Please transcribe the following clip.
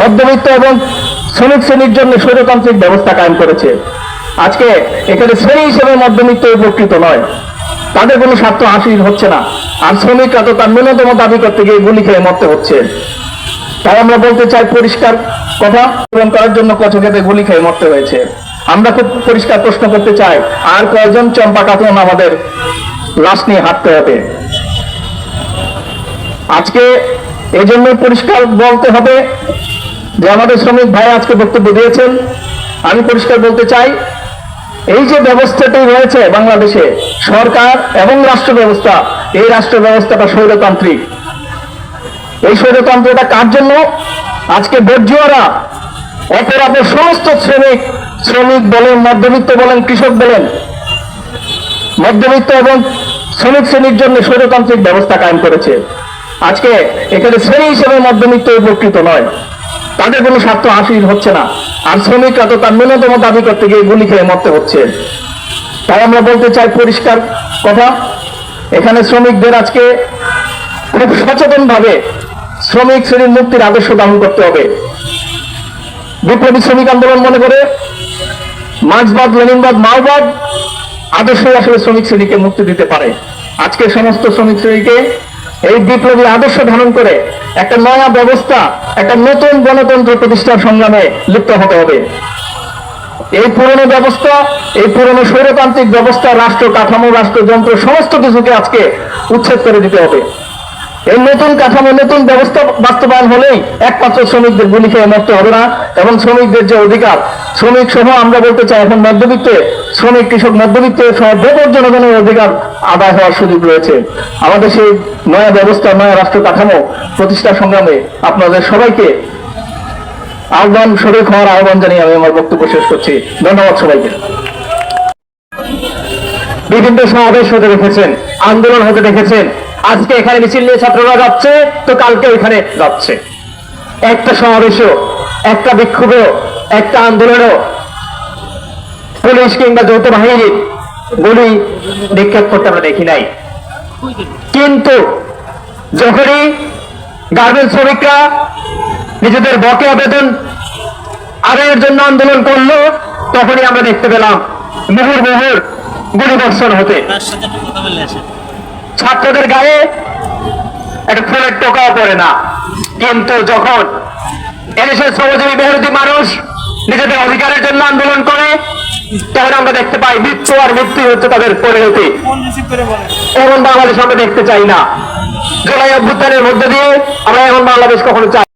মধ্যবিত্ত এবং শ্রমিক শ্রেণির জন্য স্বৈরতান্ত্রিক ব্যবস্থা কায়েম করেছে। আজকে এখানে শ্রেণি হিসেবে মধ্যবিত্ত উপকৃত নয়। তাদের কোনো স্বার্থ হাসিল হচ্ছে না। আর শ্রমিকরা তো তার ন্যূনতম দাবি করতে গিয়ে গুলি খেয়ে মরতে হচ্ছে। তাই আমরা বলতে চাই পরিষ্কার কথা, পূরণ করার জন্য কচকেতে গুলি খেয়ে মরতে হয়েছে। আমরা খুব পরিষ্কার প্রশ্ন করতে চাই, আর কয়জন চম্পা কাতুন আমাদের লাশ নিয়ে হাঁটতে হবে? আজকে এই জন্য পরিষ্কার বলতে হবে যে আমাদের শ্রমিক ভাই আজকে বক্তব্য দিয়েছেন। আমি পরিষ্কার বলতে চাই, এই যে ব্যবস্থাটি রয়েছে বাংলাদেশে, সরকার এবং রাষ্ট্র ব্যবস্থা, এই রাষ্ট্র ব্যবস্থাটা স্বৈরতান্ত্রিক। এই স্বৈরতন্ত্রটা কার জন্য? আজকে বর্জুয়ারা অপর অপর সমস্ত শ্রমিক শ্রমিক বলেন, মধ্যবিত্ত বলেন, কৃষক বলেন, মধ্যবিত্ত এবং শ্রমিক শ্রেণির জন্য স্বৈরতান্ত্রিক ব্যবস্থা কায়েম করেছে। আজকে এখানে শ্রেণি হিসেবে মধ্যবিত্ত উপকৃত নয়। তাদের কোনো স্বার্থ হাসিল হচ্ছে না। আর শ্রমিকরা তো তার ন্যূনতম দাবি করতে গিয়ে গুলি খেয়ে মরতে হচ্ছে। তাই আমরা বলতে চাই পরিষ্কার কথা, এখানে শ্রমিকদের আজকে খুব সচেতন ভাবে শ্রমিক শ্রেণির মুক্তির আদর্শ গ্রহণ করতে হবে। বিপ্লবী শ্রমিক আন্দোলন মনে করে মার্ক্সবাদ, লেনিনবাদ, মাওবাদ আদর্শই আসলে শ্রমিক শ্রেণীকে মুক্তি দিতে পারে। আজকে সমস্ত শ্রমিক শ্রেণীকে এই বিপ্লবী আদর্শ ধারণ করে একটা নয়া ব্যবস্থা, একটা নতুন গণতন্ত্র প্রতিষ্ঠার সংগ্রামে লিপ্ত হতে হবে। এই পুরনো ব্যবস্থা, এই পুরনো স্বৈরতান্ত্রিক ব্যবস্থা, রাষ্ট্র কাঠামো, রাষ্ট্রযন্ত্র, সমস্ত কিছুকে আজকে উচ্ছেদ করে দিতে হবে। এই নতুন কাঠামো, নতুন ব্যবস্থা বাস্তবায়ন হলেই একমাত্র শ্রমিকদের গুলি খেয়ে মরতে হবে না, এবং শ্রমিকদের যে অধিকার শ্রমিক সহ আমরা বলতে চাই এখন মধ্যবিত্তে, শ্রমিক, কৃষক মধ্যবিত্ত সহ ব্যাপক জনগণের অধিকার আদায় হওয়ার সুযোগ রয়েছে। আমাদের সেই নয়া ব্যবস্থা, নয়া রাষ্ট্র কাঠামো প্রতিষ্ঠা সংগ্রামে আপনাদের সবাইকে আহ্বান শরীর হওয়ার আহ্বান জানিয়ে আমি আমার বক্তব্য শেষ করছি। ধন্যবাদ সবাইকে। বিভিন্ন সমাবেশ হতে দেখেছেন, আন্দোলন হতে দেখেছেন। আজকে এখানে মিছিল নিয়ে ছাত্ররা যাচ্ছে, তো কালকে ওইখানে যাচ্ছে। একটা সমাবেশও, একটা বিক্ষোভেও, একটা আন্দোলনেও, পুলিশ কিংবা যৌথ বাহিনী গুলি নিক্ষেপ করতে আমরা দেখি নাই। কিন্তু যখনই গার্মেন্টস শ্রমিকরা নিজেদের বকেয়া বেতন আদায়ের জন্য আন্দোলন করল, তখনই আমরা দেখতে পেলাম মুহুর মুহুর গুলিবর্ষণ হতে। ছাত্রদের গায়ে একটা ফুলের টোকাও পড়ে না। কিন্তু যখন এদেশের শ্রমজীবী মেহনতি মানুষ নিজেদের অধিকারের জন্য তখন আমরা দেখতে পাই মৃত্যু আর মৃত্যু হচ্ছে তাদের পরিণতি। এমন বাংলাদেশ আমরা দেখতে চাই না। জুলাই অভ্যুত্থানের মধ্যে দিয়ে আমরা এমন বাংলাদেশ কখনো চাই